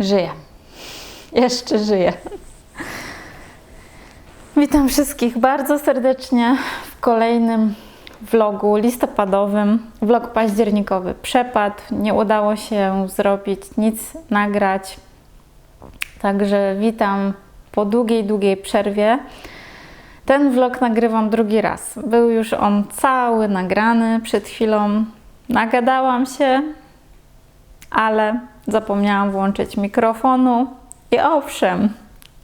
Żyję. Jeszcze żyję. Witam wszystkich bardzo serdecznie w kolejnym vlogu listopadowym. Vlog październikowy przepadł. Nie udało się zrobić nic, nagrać. Także witam po długiej, długiej przerwie. Ten vlog nagrywam drugi raz. Był już on cały nagrany przed chwilą. Nagadałam się, ale zapomniałam włączyć mikrofonu. I owszem,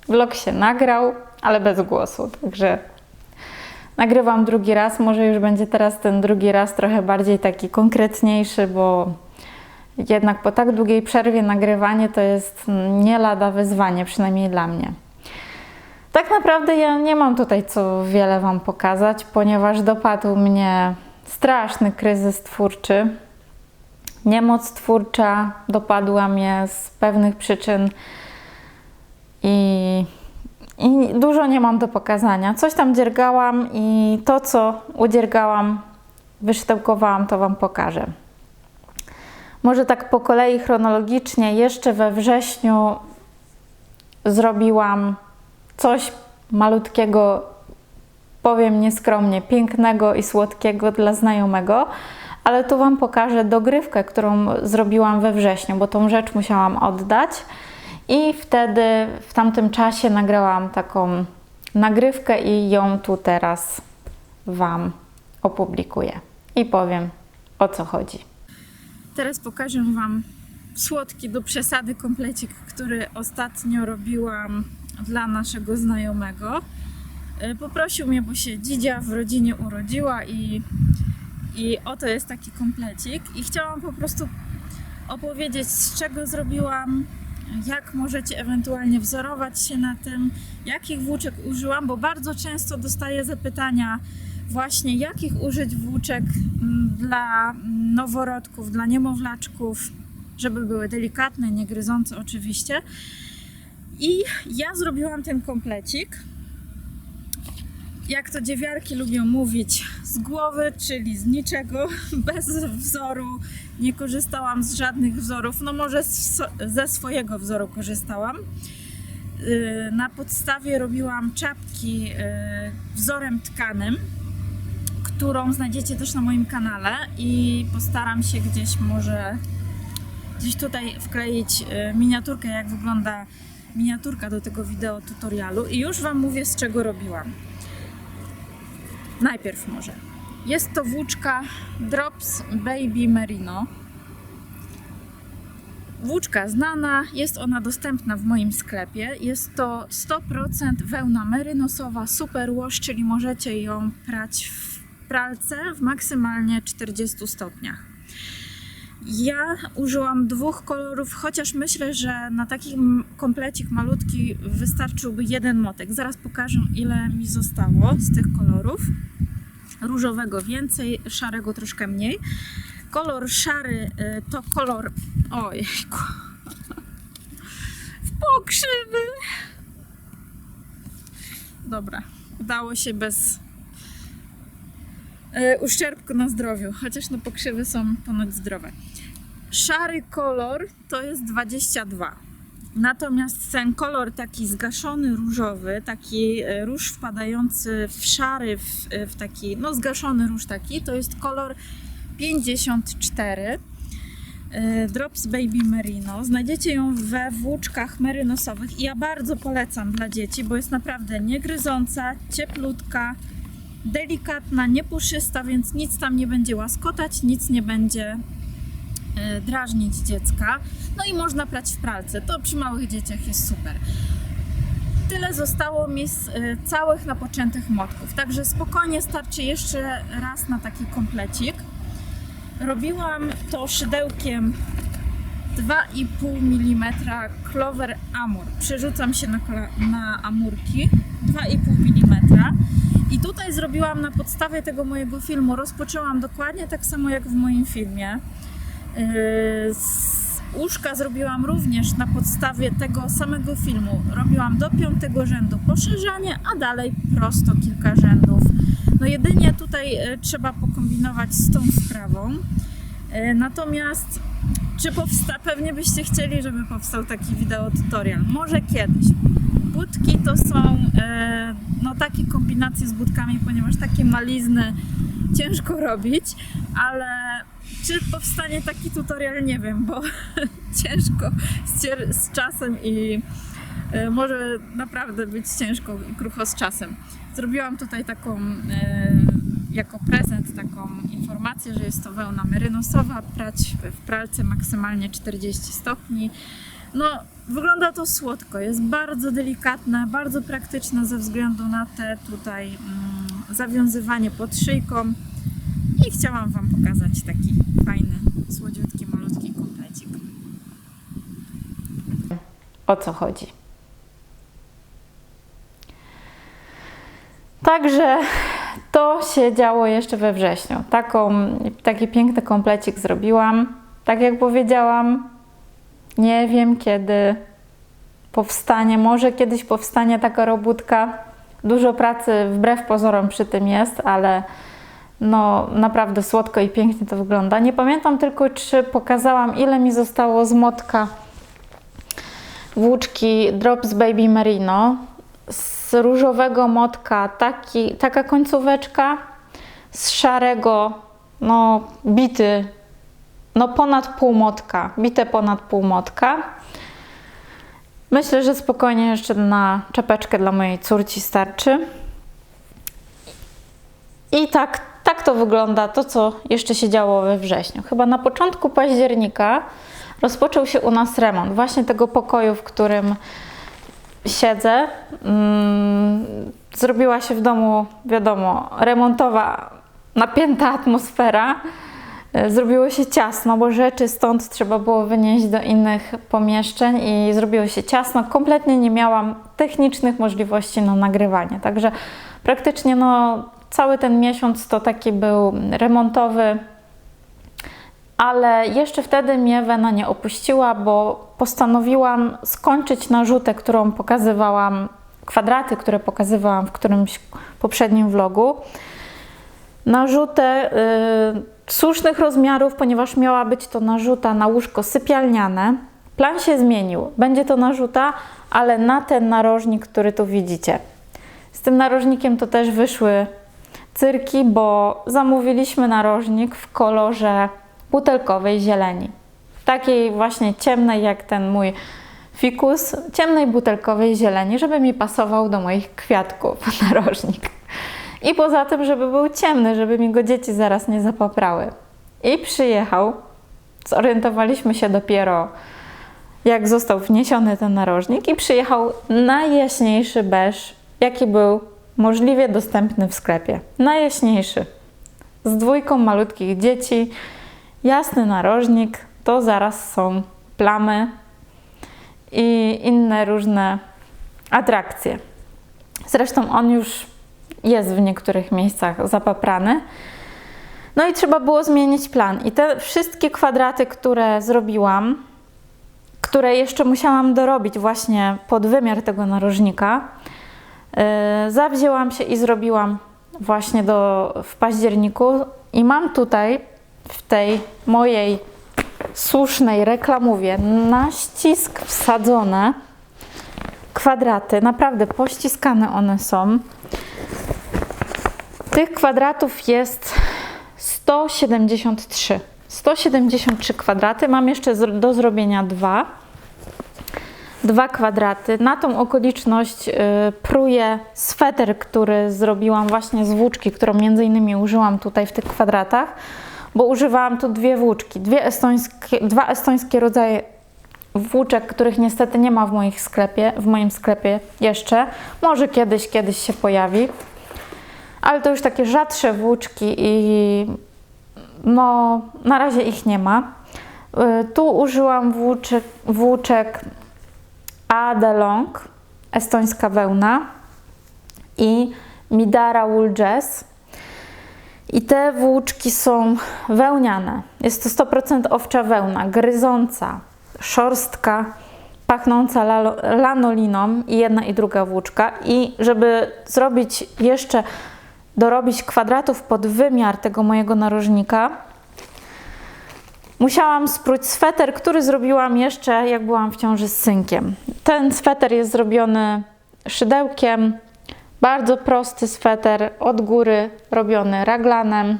vlog się nagrał, ale bez głosu. Także nagrywam drugi raz. Może już będzie teraz ten drugi raz trochę bardziej taki konkretniejszy, bo jednak po tak długiej przerwie nagrywanie to jest nie lada wyzwanie, przynajmniej dla mnie. Tak naprawdę ja nie mam tutaj co wiele Wam pokazać, ponieważ dopadł mnie straszny kryzys twórczy. Niemoc twórcza dopadła mnie z pewnych przyczyn i, i dużo nie mam do pokazania. Coś tam dziergałam i to, co udziergałam, wysztełkowałam, to Wam pokażę. Może tak po kolei chronologicznie, jeszcze we wrześniu zrobiłam coś malutkiego, powiem nieskromnie, pięknego i słodkiego dla znajomego, ale tu Wam pokażę dogrywkę, którą zrobiłam we wrześniu, bo tą rzecz musiałam oddać i wtedy w tamtym czasie nagrałam taką nagrywkę i ją tu teraz Wam opublikuję i powiem o co chodzi. Teraz pokażę Wam słodki do przesady komplecik, który ostatnio robiłam dla naszego znajomego. E, Poprosił mnie, bo się dzidzia w rodzinie urodziła i, i oto jest taki komplecik. I chciałam po prostu opowiedzieć, z czego zrobiłam, jak możecie ewentualnie wzorować się na tym, jakich włóczek użyłam, bo bardzo często dostaję zapytania właśnie, jakich użyć włóczek mm, dla noworodków, dla niemowlaczków, żeby były delikatne, nie gryzące oczywiście. I ja zrobiłam ten komplecik. Jak to dziewiarki lubią mówić, z głowy, czyli z niczego, bez wzoru. Nie korzystałam z żadnych wzorów. No może z- ze swojego wzoru korzystałam. Yy, Na podstawie robiłam czapki yy, wzorem tkanym, którą znajdziecie też na moim kanale i postaram się gdzieś może gdzieś tutaj wkleić yy, miniaturkę, jak wygląda miniaturka do tego wideo tutorialu i już Wam mówię z czego robiłam. Najpierw może. Jest to włóczka Drops Baby Merino. Włóczka znana, jest ona dostępna w moim sklepie. Jest to 100% wełna merynosowa Super Wash, czyli możecie ją prać w pralce w maksymalnie 40 stopniach. Ja użyłam dwóch kolorów, chociaż myślę, że na taki komplecik malutki wystarczyłby jeden motek. Zaraz pokażę, ile mi zostało z tych kolorów. Różowego więcej, szarego troszkę mniej. Kolor szary y, to kolor. Ojejku. W pokrzywy. Dobra, udało się bez y, uszczerbku na zdrowiu, chociaż no pokrzywy są ponoć zdrowe. Szary kolor to jest 22. Natomiast ten kolor taki zgaszony różowy, taki e, róż wpadający w szary, w, e, w taki, no zgaszony róż taki, to jest kolor 54. E, Drops Baby Merino. Znajdziecie ją we włóczkach merynosowych i ja bardzo polecam dla dzieci, bo jest naprawdę niegryząca, cieplutka, delikatna, niepuszysta, więc nic tam nie będzie łaskotać, nic nie będzie drażnić dziecka. No i można prać w pralce. To przy małych dzieciach jest super. Tyle zostało mi z e, całych napoczętych motków. Także spokojnie starczy jeszcze raz na taki komplecik. Robiłam to szydełkiem 2,5 mm Clover Amur. Przerzucam się na, na amurki 2,5 mm. I tutaj zrobiłam na podstawie tego mojego filmu. Rozpoczęłam dokładnie tak samo jak w moim filmie. Z Uszka zrobiłam również na podstawie tego samego filmu. Robiłam do piątego rzędu poszerzanie, a dalej prosto kilka rzędów. No jedynie tutaj e, trzeba pokombinować z tą sprawą. E, Natomiast czy powsta pewnie byście chcieli, żeby powstał taki wideo tutorial? Może kiedyś. Budki to są no takie kombinacje z budkami, ponieważ takie malizny ciężko robić, ale czy powstanie taki tutorial nie wiem, bo ciężko z, z czasem i e, może naprawdę być ciężko i krucho z czasem. Zrobiłam tutaj taką e, jako prezent taką informację, że jest to wełna merynosowa, prać w pralce maksymalnie 40 stopni. No, wygląda to słodko, jest bardzo delikatne, bardzo praktyczne ze względu na te tutaj mm, zawiązywanie pod szyjką. I chciałam Wam pokazać taki fajny, słodziutki, malutki komplecik. o co chodzi. Także to się działo jeszcze we wrześniu. Taką, taki piękny komplecik zrobiłam. Tak jak powiedziałam, nie wiem kiedy powstanie, może kiedyś powstanie taka robótka. Dużo pracy wbrew pozorom przy tym jest, ale no naprawdę słodko i pięknie to wygląda. Nie pamiętam tylko, czy pokazałam, ile mi zostało z motka włóczki Drops Baby Merino z różowego motka taki, taka końcóweczka, z szarego no bity, no ponad pół motka, bite ponad pół motka. Myślę, że spokojnie jeszcze na czapeczkę dla mojej córci starczy. I tak, tak to wygląda, to co jeszcze się działo we wrześniu. Chyba na początku października rozpoczął się u nas remont właśnie tego pokoju, w którym siedzę. Mm, Zrobiła się w domu, wiadomo, remontowa, napięta atmosfera. E, Zrobiło się ciasno, bo rzeczy stąd trzeba było wynieść do innych pomieszczeń i zrobiło się ciasno. Kompletnie nie miałam technicznych możliwości na nagrywanie. Także praktycznie no, cały ten miesiąc to taki był remontowy, ale jeszcze wtedy mnie Wena nie opuściła, bo postanowiłam skończyć narzutę, którą pokazywałam, kwadraty, które pokazywałam w którymś poprzednim vlogu. Narzutę y, słusznych rozmiarów, ponieważ miała być to narzuta na łóżko sypialniane. Plan się zmienił. Będzie to narzuta, ale na ten narożnik, który tu widzicie. Z tym narożnikiem to też wyszły cyrki, bo zamówiliśmy narożnik w kolorze butelkowej zieleni. Takiej właśnie ciemnej jak ten mój fikus, ciemnej butelkowej zieleni, żeby mi pasował do moich kwiatków narożnik. I poza tym, żeby był ciemny, żeby mi go dzieci zaraz nie zapaprały. I przyjechał. Zorientowaliśmy się dopiero, jak został wniesiony ten narożnik, i przyjechał najjaśniejszy beż, jaki był możliwie dostępny w sklepie. Najjaśniejszy. Z dwójką malutkich dzieci, jasny narożnik, to zaraz są plamy i inne różne atrakcje. Zresztą on już jest w niektórych miejscach zapaprany. No i trzeba było zmienić plan. I te wszystkie kwadraty, które zrobiłam, które jeszcze musiałam dorobić właśnie pod wymiar tego narożnika, zawzięłam się i zrobiłam właśnie do, w październiku. I mam tutaj w tej mojej słusznej reklamówie na ścisk wsadzone kwadraty. Naprawdę pościskane one są. Tych kwadratów jest 173. 173 kwadraty. Mam jeszcze do zrobienia dwa. Dwa kwadraty. Na tą okoliczność y, pruję sweter, który zrobiłam właśnie z włóczki, którą między innymi użyłam tutaj w tych kwadratach, bo używałam tu dwie włóczki, dwie estońskie, dwa estońskie rodzaje włóczek, których niestety nie ma w, moich sklepie, w moim sklepie jeszcze. Może kiedyś, kiedyś się pojawi. Ale to już takie rzadsze włóczki i no na razie ich nie ma. Y, Tu użyłam włóczek, włóczek A de Long, estońska wełna i Midara Wool Jazz. I te włóczki są wełniane. Jest to 100% owcza wełna, gryząca, szorstka, pachnąca lanoliną i jedna i druga włóczka. I żeby zrobić jeszcze, dorobić kwadratów pod wymiar tego mojego narożnika, Musiałam spróć sweter, który zrobiłam jeszcze jak byłam w ciąży z synkiem. Ten sweter jest zrobiony szydełkiem. Bardzo prosty sweter, od góry robiony raglanem.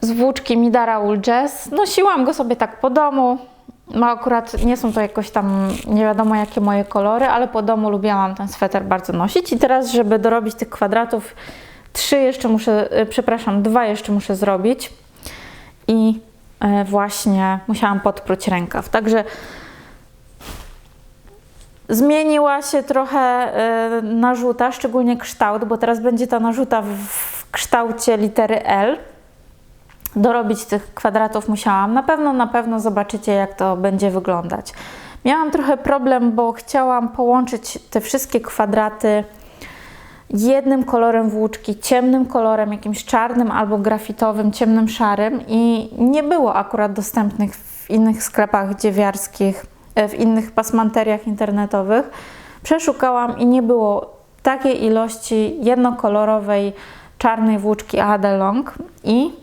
Z włóczki Midara Wool Jazz. Nosiłam go sobie tak po domu. No akurat nie są to jakoś tam nie wiadomo jakie moje kolory, ale po domu lubiłam ten sweter bardzo nosić. I teraz, żeby dorobić tych kwadratów, trzy jeszcze muszę, y, przepraszam, dwa jeszcze muszę zrobić. I y, właśnie musiałam podpróć rękaw. Także zmieniła się trochę y, narzuta, szczególnie kształt, bo teraz będzie ta narzuta w kształcie litery L dorobić tych kwadratów musiałam. Na pewno, na pewno zobaczycie, jak to będzie wyglądać. Miałam trochę problem, bo chciałam połączyć te wszystkie kwadraty jednym kolorem włóczki, ciemnym kolorem, jakimś czarnym albo grafitowym, ciemnym szarym i nie było akurat dostępnych w innych sklepach dziewiarskich, e, w innych pasmanteriach internetowych. Przeszukałam i nie było takiej ilości jednokolorowej czarnej włóczki Adelong i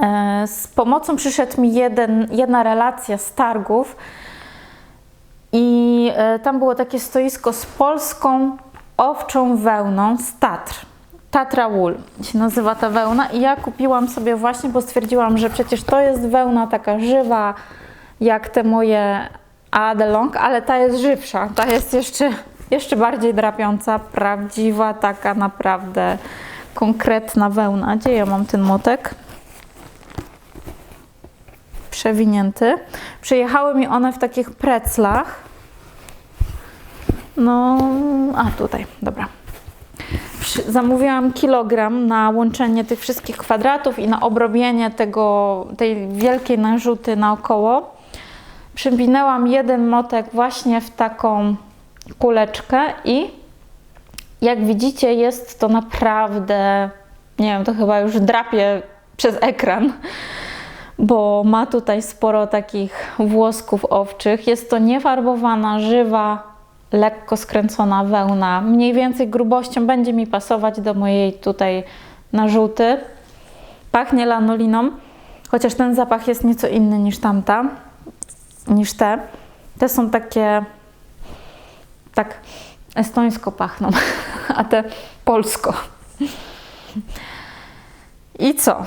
E, Z pomocą przyszedł mi jeden, jedna relacja z targów i e, tam było takie stoisko z polską owczą wełną z Tatr. Tatra Wool się nazywa ta wełna i ja kupiłam sobie właśnie, bo stwierdziłam, że przecież to jest wełna taka żywa, jak te moje Adelong, ale ta jest żywsza, ta jest jeszcze, jeszcze bardziej drapiąca, prawdziwa, taka naprawdę konkretna wełna. Gdzie ja mam ten motek? przewinięty. Przyjechały mi one w takich preclach. No, a tutaj, dobra. Zamówiłam kilogram na łączenie tych wszystkich kwadratów i na obrobienie tego, tej wielkiej narzuty naokoło. Przywinęłam jeden motek właśnie w taką kuleczkę i jak widzicie jest to naprawdę, nie wiem, to chyba już drapie przez ekran bo ma tutaj sporo takich włosków owczych. Jest to niefarbowana, żywa, lekko skręcona wełna. Mniej więcej grubością będzie mi pasować do mojej tutaj narzuty. Pachnie lanoliną, chociaż ten zapach jest nieco inny niż tamta, niż te. Te są takie tak estońsko pachną, a te polsko. I co?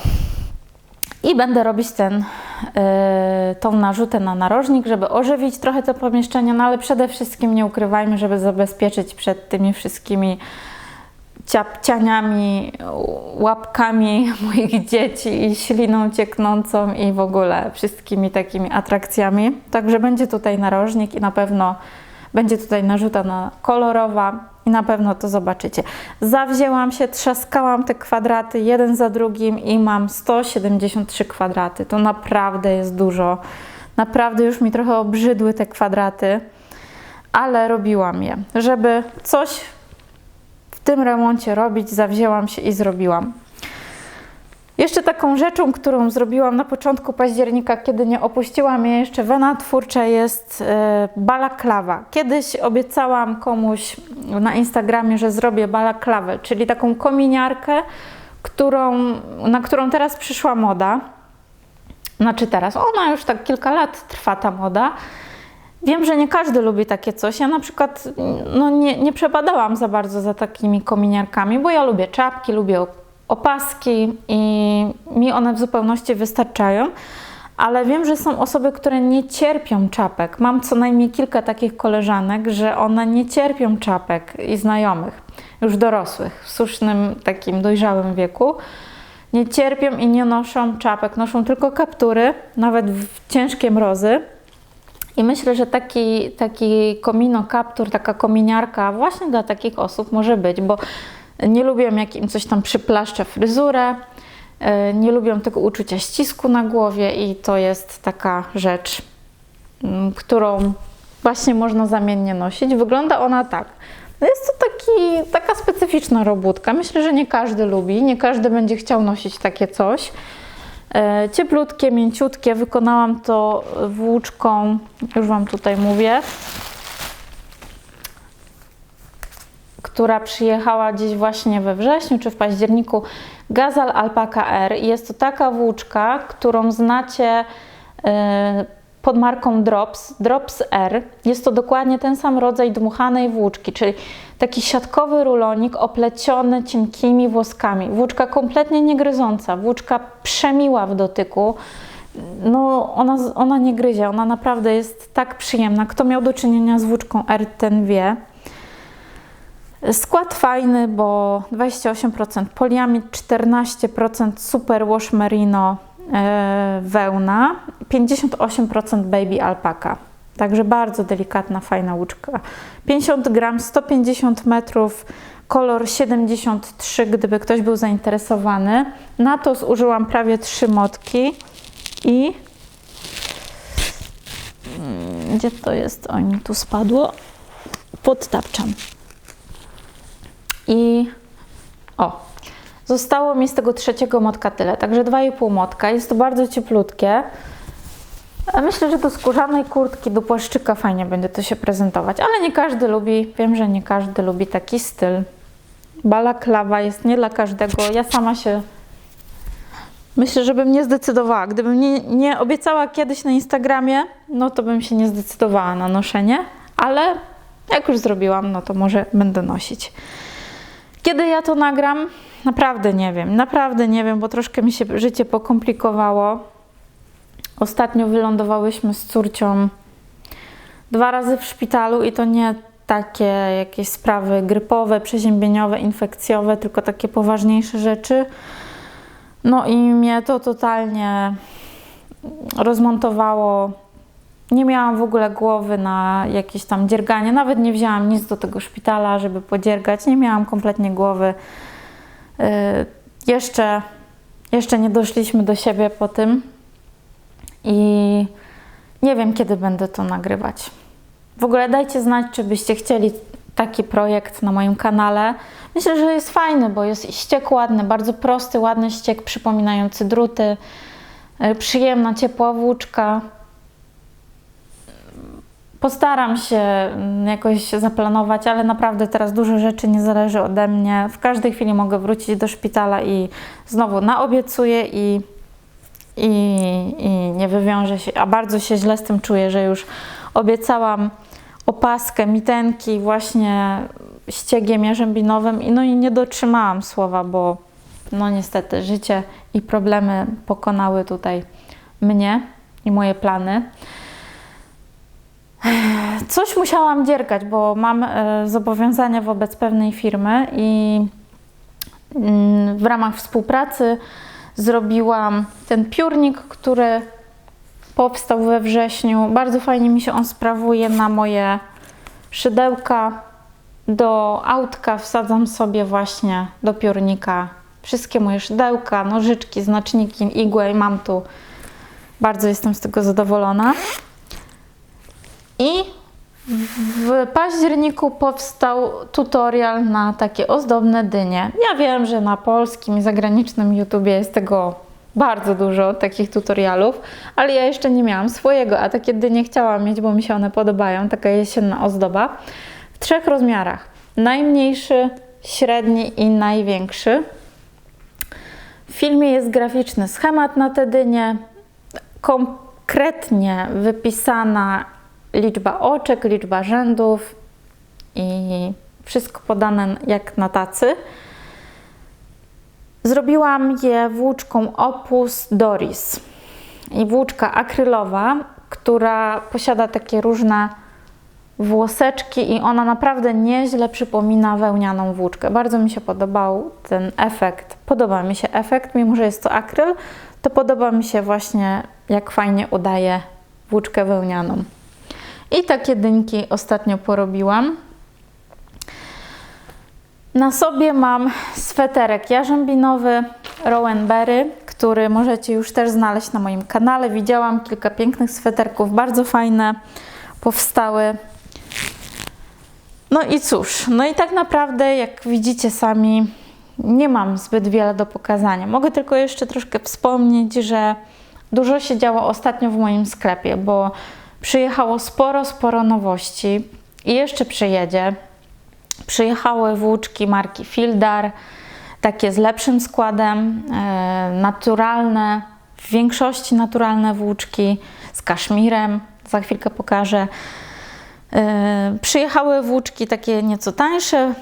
I będę robić ten, yy, tą narzutę na narożnik, żeby ożywić trochę to pomieszczenie, no ale przede wszystkim nie ukrywajmy, żeby zabezpieczyć przed tymi wszystkimi ciapcianiami, łapkami moich dzieci i śliną cieknącą i w ogóle wszystkimi takimi atrakcjami. Także będzie tutaj narożnik i na pewno będzie tutaj narzuta na kolorowa i na pewno to zobaczycie. Zawzięłam się, trzaskałam te kwadraty jeden za drugim i mam 173 kwadraty. To naprawdę jest dużo. Naprawdę już mi trochę obrzydły te kwadraty, ale robiłam je. Żeby coś w tym remoncie robić, zawzięłam się i zrobiłam. Jeszcze taką rzeczą, którą zrobiłam na początku października, kiedy nie opuściła mnie jeszcze wena twórcza, jest e, balaklawa. Kiedyś obiecałam komuś na Instagramie, że zrobię balaklawę, czyli taką kominiarkę, którą, na którą teraz przyszła moda. Znaczy teraz, ona już tak kilka lat trwa ta moda. Wiem, że nie każdy lubi takie coś. Ja na przykład no, nie, nie przebadałam za bardzo za takimi kominiarkami, bo ja lubię czapki, lubię opaski i mi one w zupełności wystarczają. Ale wiem, że są osoby, które nie cierpią czapek. Mam co najmniej kilka takich koleżanek, że one nie cierpią czapek i znajomych, już dorosłych, w słusznym, takim dojrzałym wieku. Nie cierpią i nie noszą czapek, noszą tylko kaptury, nawet w ciężkie mrozy. I myślę, że taki, taki komino kaptur, taka kominiarka właśnie dla takich osób może być, bo nie lubią jak im coś tam przyplaszcza fryzurę, e, nie lubią tego uczucia ścisku na głowie i to jest taka rzecz, mm, którą właśnie można zamiennie nosić. Wygląda ona tak. No jest to taki, taka specyficzna robótka. Myślę, że nie każdy lubi, nie każdy będzie chciał nosić takie coś. E, Cieplutkie, mięciutkie. Wykonałam to włóczką, już Wam tutaj mówię. Która przyjechała gdzieś właśnie we wrześniu czy w październiku, Gazal Alpaca R. Jest to taka włóczka, którą znacie e, pod marką Drops, Drops R. Jest to dokładnie ten sam rodzaj dmuchanej włóczki, czyli taki siatkowy rulonik opleciony cienkimi włoskami. Włóczka kompletnie niegryząca, włóczka przemiła w dotyku. No, ona, ona nie gryzie, ona naprawdę jest tak przyjemna. Kto miał do czynienia z włóczką R, ten wie. Skład fajny, bo 28% poliamid, 14% super wash merino e, wełna, 58% baby alpaka. Także bardzo delikatna, fajna łuczka. 50 gram, 150 metrów, kolor 73, gdyby ktoś był zainteresowany. Na to zużyłam prawie 3 motki i Mm, gdzie to jest? O, mi tu spadło. Podtapczam. I o, zostało mi z tego trzeciego motka tyle, także 2,5 motka. Jest to bardzo cieplutkie. Myślę, że do skórzanej kurtki, do płaszczyka fajnie będzie to się prezentować, ale nie każdy lubi, wiem, że nie każdy lubi taki styl. Balaklawa jest nie dla każdego. Ja sama się myślę, że bym nie zdecydowała. Gdybym nie, nie obiecała kiedyś na Instagramie, no to bym się nie zdecydowała na noszenie, ale jak już zrobiłam, no to może będę nosić. Kiedy ja to nagram? Naprawdę nie wiem. Naprawdę nie wiem, bo troszkę mi się życie pokomplikowało. Ostatnio wylądowałyśmy z córcią dwa razy w szpitalu i to nie takie jakieś sprawy grypowe, przeziębieniowe, infekcjowe, tylko takie poważniejsze rzeczy. No i mnie to totalnie rozmontowało. Nie miałam w ogóle głowy na jakieś tam dzierganie. Nawet nie wzięłam nic do tego szpitala, żeby podziergać. Nie miałam kompletnie głowy. Yy, jeszcze, jeszcze nie doszliśmy do siebie po tym. I nie wiem, kiedy będę to nagrywać. W ogóle dajcie znać, czy byście chcieli taki projekt na moim kanale. Myślę, że jest fajny, bo jest ściek ładny, bardzo prosty, ładny ściek przypominający druty. Yy, Przyjemna, ciepła włóczka. Postaram się mm, jakoś zaplanować, ale naprawdę teraz dużo rzeczy nie zależy ode mnie. W każdej chwili mogę wrócić do szpitala i znowu naobiecuję i, i, i nie wywiążę się, a bardzo się źle z tym czuję, że już obiecałam opaskę, mitenki właśnie ściegiem jarzębinowym i no i nie dotrzymałam słowa, bo no niestety życie i problemy pokonały tutaj mnie i moje plany. Coś musiałam dziergać, bo mam e, zobowiązania wobec pewnej firmy i mm, w ramach współpracy zrobiłam ten piórnik, który powstał we wrześniu. Bardzo fajnie mi się on sprawuje na moje szydełka. Do autka wsadzam sobie właśnie do piórnika wszystkie moje szydełka, nożyczki, znaczniki, igłę i mam tu. Bardzo jestem z tego zadowolona. I w październiku powstał tutorial na takie ozdobne dynie. Ja wiem, że na polskim i zagranicznym YouTubie jest tego bardzo dużo, takich tutorialów, ale ja jeszcze nie miałam swojego, a takie dynie chciałam mieć, bo mi się one podobają, taka jesienna ozdoba. W trzech rozmiarach. Najmniejszy, średni i największy. W filmie jest graficzny schemat na te dynie, konkretnie wypisana liczba oczek, liczba rzędów i wszystko podane jak na tacy. Zrobiłam je włóczką Opus Doris i włóczka akrylowa, która posiada takie różne włoseczki i ona naprawdę nieźle przypomina wełnianą włóczkę. Bardzo mi się podobał ten efekt. Podoba mi się efekt, mimo że jest to akryl, to podoba mi się właśnie jak fajnie udaje włóczkę wełnianą. I takie dynki ostatnio porobiłam. Na sobie mam sweterek jarzębinowy Rowanberry, który możecie już też znaleźć na moim kanale. Widziałam kilka pięknych sweterków, bardzo fajne powstały. No i cóż, no i tak naprawdę, jak widzicie sami, nie mam zbyt wiele do pokazania. Mogę tylko jeszcze troszkę wspomnieć, że dużo się działo ostatnio w moim sklepie, bo przyjechało sporo, sporo nowości i jeszcze przyjedzie. Przyjechały włóczki marki Fildar, takie z lepszym składem, e, naturalne, w większości naturalne włóczki z kaszmirem, za chwilkę pokażę. E, Przyjechały włóczki takie nieco tańsze,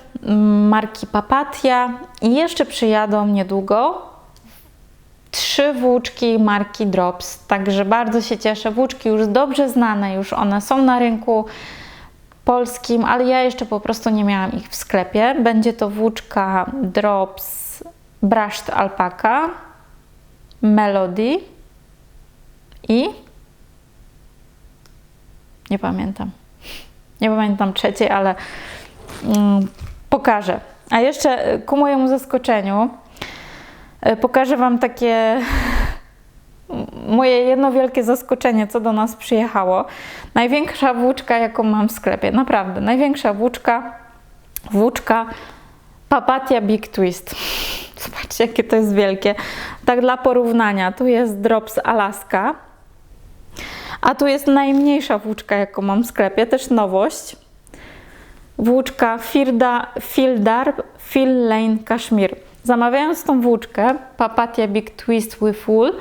marki Papatia i jeszcze przyjadą niedługo trzy włóczki marki Drops. Także bardzo się cieszę. Włóczki już dobrze znane, już one są na rynku polskim, ale ja jeszcze po prostu nie miałam ich w sklepie. Będzie to włóczka Drops Brushed Alpaca Melody i nie pamiętam. Nie pamiętam trzeciej, ale mm, pokażę. A jeszcze y, ku mojemu zaskoczeniu pokażę Wam takie moje jedno wielkie zaskoczenie, co do nas przyjechało. Największa włóczka, jaką mam w sklepie. Naprawdę, największa włóczka, włóczka Papatia Big Twist. Zobaczcie, jakie to jest wielkie. Tak dla porównania, tu jest Drops Alaska, a tu jest najmniejsza włóczka, jaką mam w sklepie, też nowość. Włóczka Firda, Fildar Fill Lane Kashmir. Zamawiając tą włóczkę, Papatia Big Twist with Wool,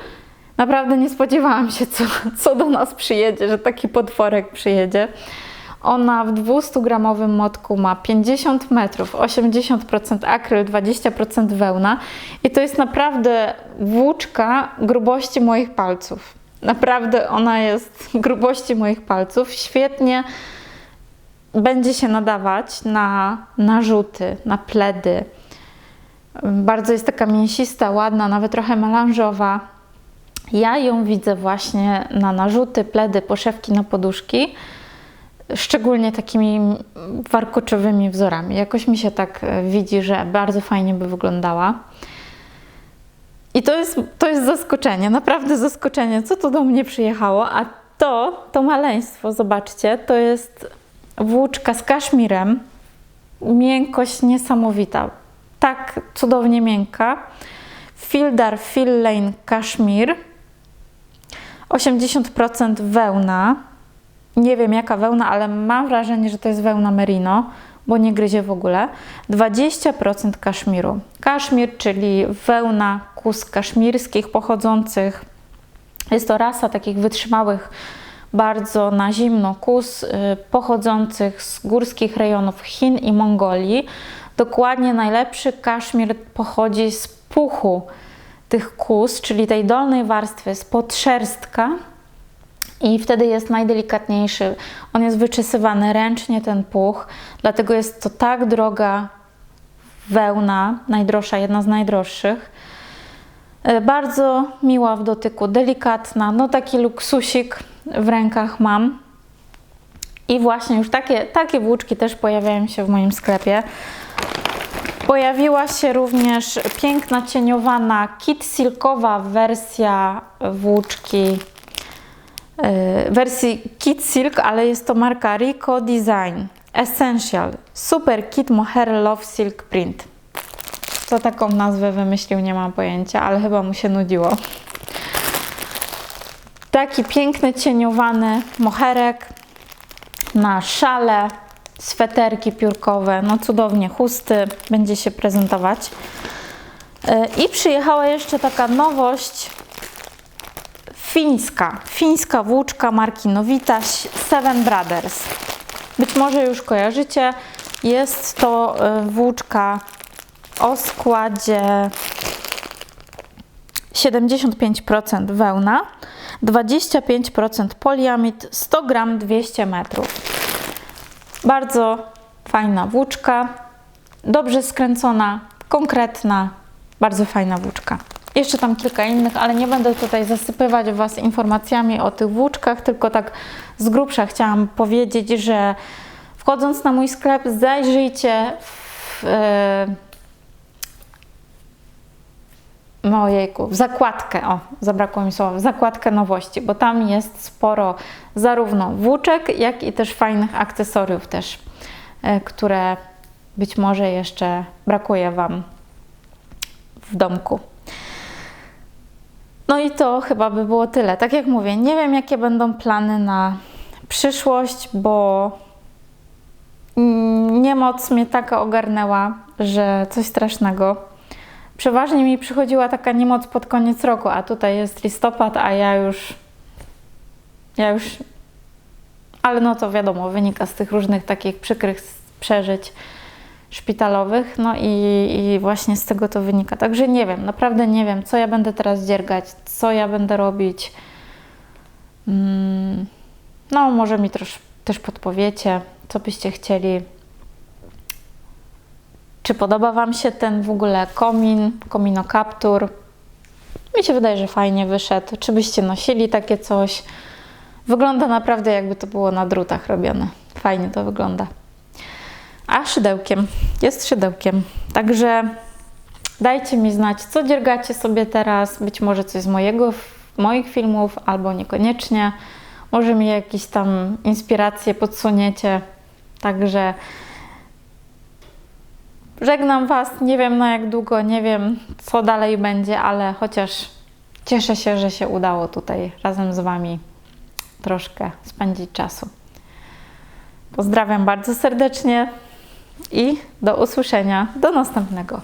naprawdę nie spodziewałam się, co, co do nas przyjedzie, że taki potworek przyjedzie. Ona w 200-gramowym motku ma 50 metrów, 80% akryl, 20% wełna i to jest naprawdę włóczka grubości moich palców. Naprawdę ona jest grubości moich palców. Świetnie będzie się nadawać na narzuty, na pledy. Bardzo jest taka mięsista, ładna, nawet trochę melanżowa. Ja ją widzę właśnie na narzuty, pledy, poszewki na poduszki, szczególnie takimi warkoczowymi wzorami. Jakoś mi się tak e, widzi, że bardzo fajnie by wyglądała. I to jest, to jest zaskoczenie, naprawdę zaskoczenie, co tu do mnie przyjechało, a to, to maleństwo, zobaczcie, to jest włóczka z kaszmirem, miękkość niesamowita, tak cudownie miękka. Fildar Fill Lane Kashmir, 80% wełna. Nie wiem jaka wełna, ale mam wrażenie, że to jest wełna merino, bo nie gryzie w ogóle. 20% kaszmiru. Kaszmir, czyli wełna kus kaszmirskich pochodzących. Jest to rasa takich wytrzymałych bardzo na zimno kus y, pochodzących z górskich rejonów Chin i Mongolii. Dokładnie najlepszy kaszmir pochodzi z puchu tych kus, czyli tej dolnej warstwy spod szerstka i wtedy jest najdelikatniejszy. On jest wyczesywany ręcznie, ten puch, dlatego jest to tak droga wełna, najdroższa, jedna z najdroższych. E, Bardzo miła w dotyku, delikatna, no taki luksusik w rękach mam. I właśnie już takie, takie włóczki też pojawiają się w moim sklepie. Pojawiła się również piękna cieniowana kit silkowa wersja włóczki yy, wersji Kit Silk, ale jest to marka Rico Design Essential Super Kit Mohair Love Silk Print. Kto taką nazwę wymyślił, nie mam pojęcia, ale chyba mu się nudziło. Taki piękny cieniowany moherek na szale, sweterki piórkowe, no cudownie, chusty, będzie się prezentować. Yy, I przyjechała jeszcze taka nowość fińska, fińska włóczka marki Novita Seven Brothers. Być może już kojarzycie, jest to y, włóczka o składzie 75% wełna, 25% poliamid, 100 gram 200 metrów. Bardzo fajna włóczka, dobrze skręcona, konkretna, bardzo fajna włóczka. Jeszcze tam kilka innych, ale nie będę tutaj zasypywać Was informacjami o tych włóczkach, tylko tak z grubsza chciałam powiedzieć, że wchodząc na mój sklep, zajrzyjcie w, yy, ojejku, w zakładkę, o, zabrakło mi słowa, w zakładkę nowości, bo tam jest sporo zarówno włóczek, jak i też fajnych akcesoriów też, yy, które być może jeszcze brakuje Wam w domku. No i to chyba by było tyle. Tak jak mówię, nie wiem jakie będą plany na przyszłość, bo niemoc mnie taka ogarnęła, że coś strasznego. Przeważnie mi przychodziła taka niemoc pod koniec roku, a tutaj jest listopad, a ja już. Ja już. Ale no to wiadomo, wynika z tych różnych takich przykrych przeżyć szpitalowych, no i, i właśnie z tego to wynika. Także nie wiem, naprawdę nie wiem, co ja będę teraz dziergać, co ja będę robić. Mm, No, może mi też, też podpowiecie, co byście chcieli. Czy podoba Wam się ten w ogóle komin, kominokaptur? Mi się wydaje, że fajnie wyszedł. Czy byście nosili takie coś? Wygląda naprawdę jakby to było na drutach robione. Fajnie to wygląda. A szydełkiem. Jest szydełkiem. Także dajcie mi znać, co dziergacie sobie teraz. Być może coś z mojego, moich filmów, albo niekoniecznie. Może mi jakieś tam inspiracje podsuniecie. Także żegnam Was. Nie wiem na jak długo, nie wiem co dalej będzie, ale chociaż cieszę się, że się udało tutaj razem z Wami troszkę spędzić czasu. Pozdrawiam bardzo serdecznie i do usłyszenia do następnego.